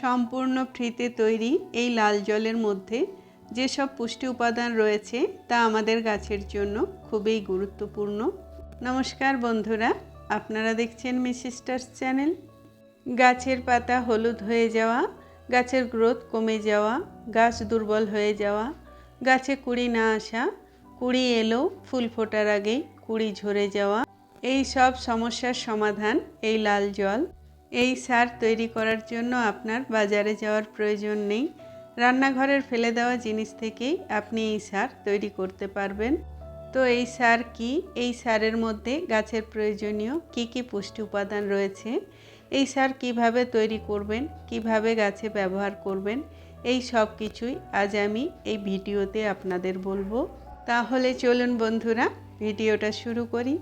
সম্পূর্ণ ফ্রিতে তৈরি এই লাল জলের মধ্যে যেসব পুষ্টি উপাদান রয়েছে তা আমাদের গাছের জন্য খুবই গুরুত্বপূর্ণ। নমস্কার বন্ধুরা, আপনারা দেখছেন মিসিস্টার্স চ্যানেল। গাছের পাতা হলুদ হয়ে যাওয়া, গাছের গ্রোথ কমে যাওয়া, গাছ দুর্বল হয়ে যাওয়া, গাছে কুড়ি না আসা, কুড়ি এলো, ফুল ফোটার আগেই কুড়ি ঝরে যাওয়া, এই সব সমস্যার সমাধান এই লাল জল এই সার তৈরি করার জন্য আপনার বাজারে যাওয়ার প্রয়োজন নেই। রান্নাঘরের ফেলে দেওয়া জিনিস থেকেই আপনি এই সার তৈরি করতে পারবেন। তো এই সার কি? এই সারের মধ্যে গাছের প্রয়োজনীয় কি কি পুষ্টি উপাদান রয়েছে? এই সার কীভাবে তৈরি করবেন? কীভাবে গাছে ব্যবহার করবেন? এই সব কিছুই আজ আমি এই ভিডিওতে আপনাদের বলব। তাহলে চলুন বন্ধুরা, ভিডিওটা শুরু করি।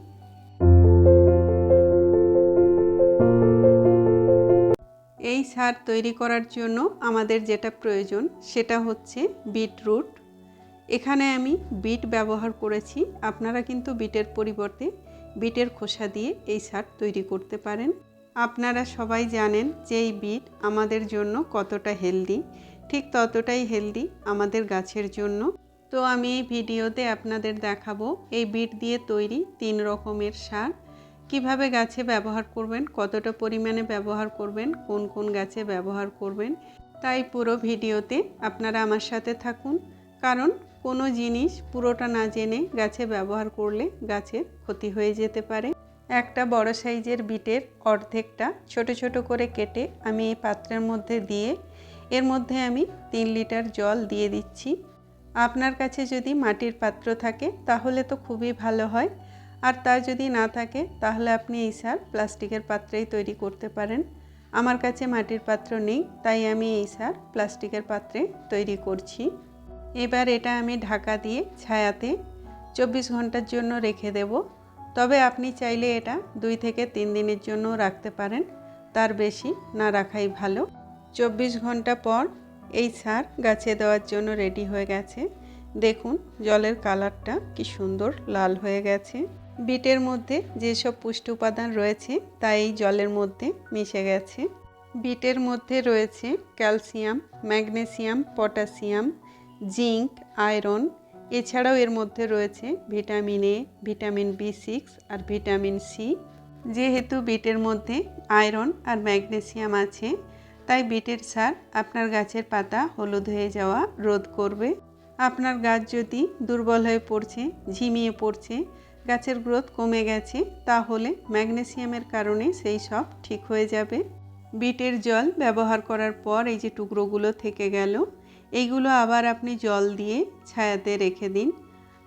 এই সার তৈরি করার জন্য আমাদের যেটা প্রয়োজন সেটা হচ্ছে বিটরুট। এখানে আমি বিট ব্যবহার করেছি। আপনারা কিন্তু বিটের পরিবর্তে বিটের খোসা দিয়ে এই সার তৈরি করতে পারেন। আপনারা সবাই জানেন যে এই বিট আমাদের জন্য কতটা হেলদি। ঠিক ততটাই হেলদি আমাদের গাছের জন্য। তো আমি এই ভিডিওতে আপনাদের দেখাবো এই বিট দিয়ে তৈরি তিন রকমের সার। কীভাবে গাছে ব্যবহার করবেন, কতটা পরিমাণে ব্যবহার করবেন, কোন কোন গাছে ব্যবহার করবেন, তাই পুরো ভিডিওতে আপনারা আমার সাথে থাকুন। কারণ কোনো জিনিস পুরোটা না জেনে গাছে ব্যবহার করলে গাছের ক্ষতি হয়ে যেতে পারে। একটা বড় সাইজের বিটের অর্ধেকটা ছোট ছোট করে কেটে আমি এই পাত্রের মধ্যে দিয়ে, এর মধ্যে আমি তিন লিটার জল দিয়ে দিচ্ছি। আপনার কাছে যদি মাটির পাত্র থাকে, তাহলে তো খুবই ভালো হয়। আর তা যদি না থাকে, তাহলে আপনি এই সার প্লাস্টিকের পাত্রেই তৈরি করতে পারেন। আমার কাছে মাটির পাত্র নেই, তাই আমি এই সার প্লাস্টিকের পাত্রে তৈরি করছি। এবার এটা আমি ঢাকা দিয়ে ছায়াতে চব্বিশ ঘণ্টার জন্য রেখে দেব। তবে আপনি চাইলে এটা দুই থেকে তিন দিনের জন্য রাখতে পারেন, তার বেশি না রাখাই ভালো। চব্বিশ ঘণ্টা পর এই সার গাছে দেওয়ার জন্য রেডি হয়ে গেছে। দেখুন, জলের কালারটা কি সুন্দর লাল হয়ে গেছে। বিটের মধ্যে যেসব পুষ্টি উপাদান রয়েছে তা এই জলের মধ্যে মিশে গেছে। বিটের মধ্যে রয়েছে calcium, magnesium potassium zinc, iron. এছাড়াও এর মধ্যে রয়েছে vitamin A, vitamin B six R vitamin C. যেহেতু বিটের মধ্যে আয়রন আর ম্যাগনেসিয়াম আছে, তাই বিটের সার আপনার গাছের পাতা হলুদ হয়ে যাওয়া রোধ করবে। আপনার গাছ যদি দুর্বল হয়ে পড়ছে, ঝিমিয়ে পড়ছে গাছের গ্রোথ কমে গেছে, তাহলে ম্যাগনেসিয়ামের কারণে সেই সব ঠিক হয়ে যাবে। বিটের জল ব্যবহার করার পর এই যে টুকরোগুলো থেকে গেল, এইগুলো আবার আপনি জল দিয়ে ছায়াতে রেখে দিন।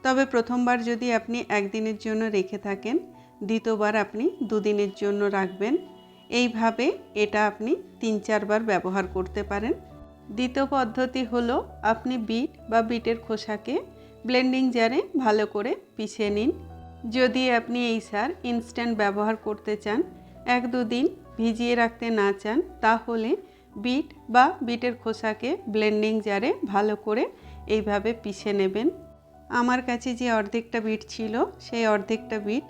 তবে প্রথমবার যদি আপনি একদিনের জন্য রেখে থাকেন, দ্বিতীয়বার আপনি দুদিনের জন্য রাখবেন। এইভাবে এটা আপনি তিন চারবার ব্যবহার করতে পারেন। দ্বিতীয় পদ্ধতি হলো, আপনি বিট বা বিটের খোসাকে ব্লেন্ডিং জারে ভালো করে পিষে নিন। যদি আপনি এই সার ইনস্ট্যান্ট ব্যবহার করতে চান, এক দুদিন ভিজিয়ে রাখতে না চান, তাহলে বিট বা বিটের খোসাকে ব্লেন্ডিং জারে ভালো করে এইভাবে পিষে নেবেন। আমার কাছে যে অর্ধেকটা বিট ছিল, সেই অর্ধেকটা বিট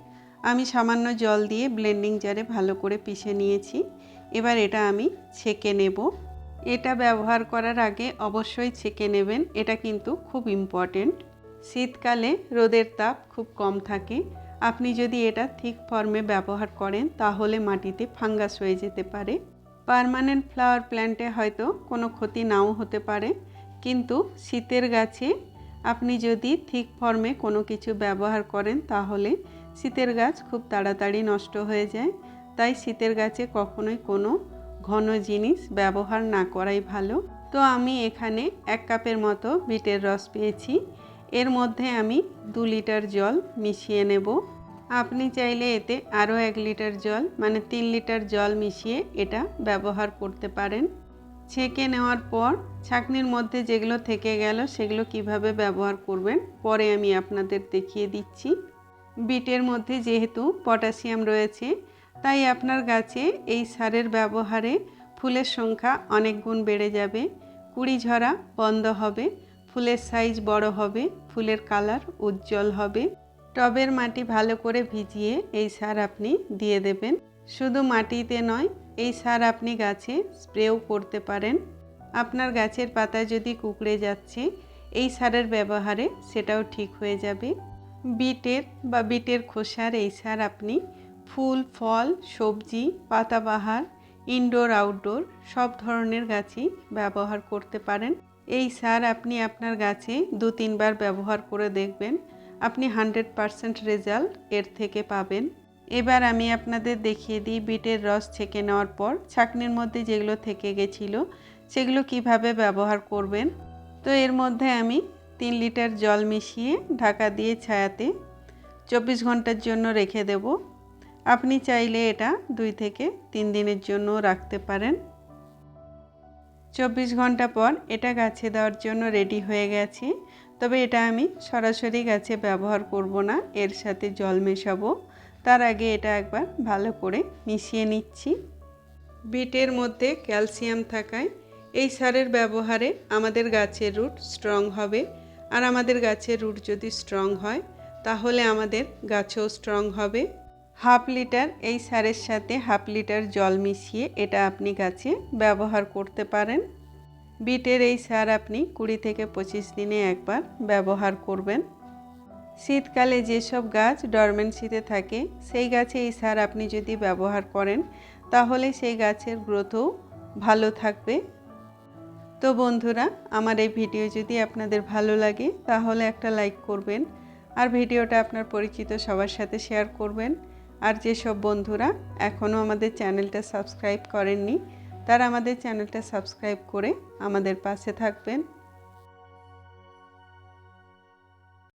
আমি সামান্য জল দিয়ে ব্লেন্ডিং জারে ভালো করে পিষে নিয়েছি। এবার এটা আমি ছেঁকে নেব। এটা ব্যবহার করার আগে অবশ্যই ছেঁকে নেবেন। এটা কিন্তু খুব ইম্পর্টেন্ট শীতকালে রোদের তাপ খুব কম থাকে। আপনি যদি এটা ঠিক ফর্মে ব্যবহার করেন, তাহলে মাটিতে ফাঙ্গাস হয়ে যেতে পারে। পারমানেন্ট ফ্লাওয়ার প্ল্যান্টে হয়তো কোনো ক্ষতি নাও হতে পারে। কিন্তু শীতের গাছে আপনি যদি ঠিক ফর্মে কোনো কিছু ব্যবহার করেন, তাহলে শীতের গাছ খুব তাড়াতাড়ি নষ্ট হয়ে যায়। তাই শীতের গাছে কখনোই কোনো ঘন জিনিস ব্যবহার না করাই ভালো। তো আমি এখানে এক কাপের মতো বিটের রস পেয়েছি। এর মধ্যে আমি দু লিটার জল মিশিয়ে নেব। আপনি চাইলে এতে আরও এক লিটার জল মানে তিন লিটার জল মিশিয়ে এটা ব্যবহার করতে পারেন। ছেঁকে নেওয়ার পর ছাঁকনির মধ্যে যেগুলো থেকে গেল সেগুলো কীভাবে ব্যবহার করবেন, পরে আমি আপনাদের দেখিয়ে দিচ্ছি। বিটের মধ্যে যেহেতু পটাশিয়াম রয়েছে, তাই আপনার গাছে এই সারের ব্যবহারে ফুলের সংখ্যা অনেক গুণ বেড়ে যাবে। কুড়ি ঝরা বন্ধ হবে। ফুলের সাইজ বড় হবে, ফুলের কালার উজ্জ্বল হবে। টবের মাটি ভালো করে ভিজিয়ে এই সার আপনি দিয়ে দেবেন। শুধু মাটিতে নয়, এই সার আপনি গাছে স্প্রেও করতে পারেন। আপনার গাছের পাতা যদি কুকড়ে যাচ্ছে, এই সারের ব্যবহারে সেটাও ঠিক হয়ে যাবে। বিটের বা বিটের খোসার এই সার আপনি ফুল, ফল, সবজি, পাতাবাহার, ইনডোর, আউটডোর সব ধরনের গাছই ব্যবহার করতে পারেন। এই সার আপনি আপনার গাছে দু তিনবার ব্যবহার করে দেখবেন। আপনি হান্ড্রেড পারসেন্ট রেজাল্ট এর থেকে পাবেন। এবার আমি আপনাদের দেখিয়ে দিই বিটের রস ছেঁকে নেওয়ার পর ছাকনির মধ্যে যেগুলো থেকে গেছিল, সেগুলো কীভাবে ব্যবহার করবেন। তো এর মধ্যে আমি তিন লিটার জল মিশিয়ে ঢাকা দিয়ে ছায়াতে চব্বিশ ঘণ্টার জন্য রেখে দেব। আপনি চাইলে এটা দুই থেকে তিন দিনের জন্য রাখতে পারেন। চব্বিশ ঘণ্টা পর এটা গাছে দেওয়ার জন্য রেডি হয়ে গেছে। তবে এটা আমি সরাসরি গাছে ব্যবহার করব না, এর সাথে জল মেশাবো। তার আগে এটা একবার ভালো করে মিশিয়ে নিচ্ছি। বিটের মধ্যে ক্যালসিয়াম থাকায় এই সারের ব্যবহারে আমাদের গাছের রুট স্ট্রং হবে। আর আমাদের গাছের রুট যদি স্ট্রং হয়, তাহলে আমাদের গাছও স্ট্রং হবে। হাফ লিটার, এই সারের সাথে হাফ লিটার জল মিশিয়ে এটা আপনি গাছে ব্যবহার করতে পারেন। বিটের এই সার আপনি কুড়ি থেকে পঁচিশ দিনে একবার ব্যবহার করবেন। শীতকালে যেসব গাছ ডরমেন্সিতে থাকে, সেই গাছে এই সার আপনি যদি ব্যবহার করেন, তাহলে সেই গাছের গ্রোথও ভালো থাকবে। তো বন্ধুরা, আমার এই ভিডিও যদি আপনাদের ভালো লাগে, তাহলে একটা লাইক করবেন। আর ভিডিওটা আপনার পরিচিত সবার সাথে শেয়ার করবেন। আর যেসব বন্ধুরা এখনও আমাদের চ্যানেলটা সাবস্ক্রাইব করেননি, তারা আমাদের চ্যানেলটা সাবস্ক্রাইব করে আমাদের পাশে থাকবেন।